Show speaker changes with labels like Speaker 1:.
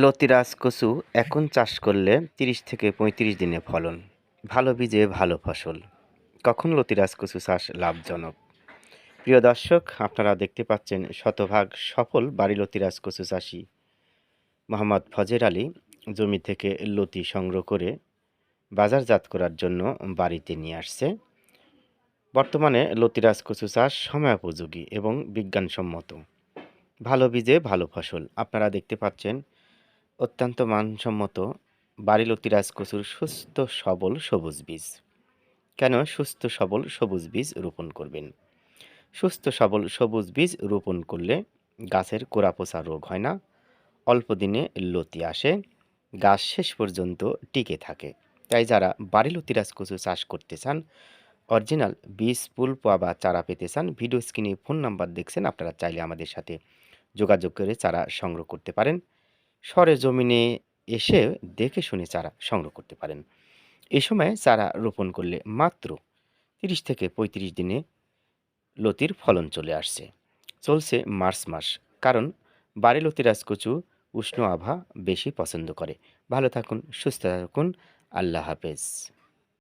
Speaker 1: লতিরাজ কচু এখন চাষ করলে তিরিশ থেকে পঁয়ত্রিশ দিনে ফলন, ভালো বীজে ভালো ফসল। কখন লতিরাজ কচু চাষ লাভজনক? প্রিয় দর্শক, আপনারা দেখতে পাচ্ছেন শতভাগ সফল বাড়ি লতিরাজ কচু চাষি মোহাম্মদ ফজের আলী জমি থেকে লতি সংগ্রহ করে বাজারজাত করার জন্য বাড়িতে নিয়ে আসছে। বর্তমানে লতিরাজ কচু চাষ সময়োপযোগী এবং বিজ্ঞানসম্মত। ভালো বীজে ভালো ফসল, আপনারা দেখতে পাচ্ছেন অত্যন্ত মানসম্মত। বাড়িলতিরাজ কচুর সুস্থ, সবল, সবুজ বীজ। কেন সুস্থ, সবল, সবুজ বীজ রোপণ করবেন? সুস্থ, সবল, সবুজ বীজ রোপণ করলে গাছের কোরাপোচা রোগ হয় না, অল্প দিনে লতি আসে, গাছ শেষ পর্যন্ত টিকে থাকে। তাই যারা বাড়িলতিরাজ কচু চাষ করতে চান, অরিজিনাল বীজ পুল পোয়া বা চারা পেতে চান, ভিডিও স্ক্রিনে ফোন নাম্বার দেখছেন, আপনারা চাইলে আমাদের সাথে যোগাযোগ করে চারা সংগ্রহ করতে পারেন। সরে জমিনে এসে দেখে শুনে চারা সংগ্রহ করতে পারেন। এ সময় চারা রোপণ করলে মাত্র তিরিশ থেকে পঁয়ত্রিশ দিনে লতির ফলন চলে আসছে। চলছে মার্চ মাস, কারণ বাড়ি লতি রাজকচু উষ্ণ আভা বেশি পছন্দ করে। ভালো থাকুন, সুস্থ থাকুন, আল্লাহ হাফেজ।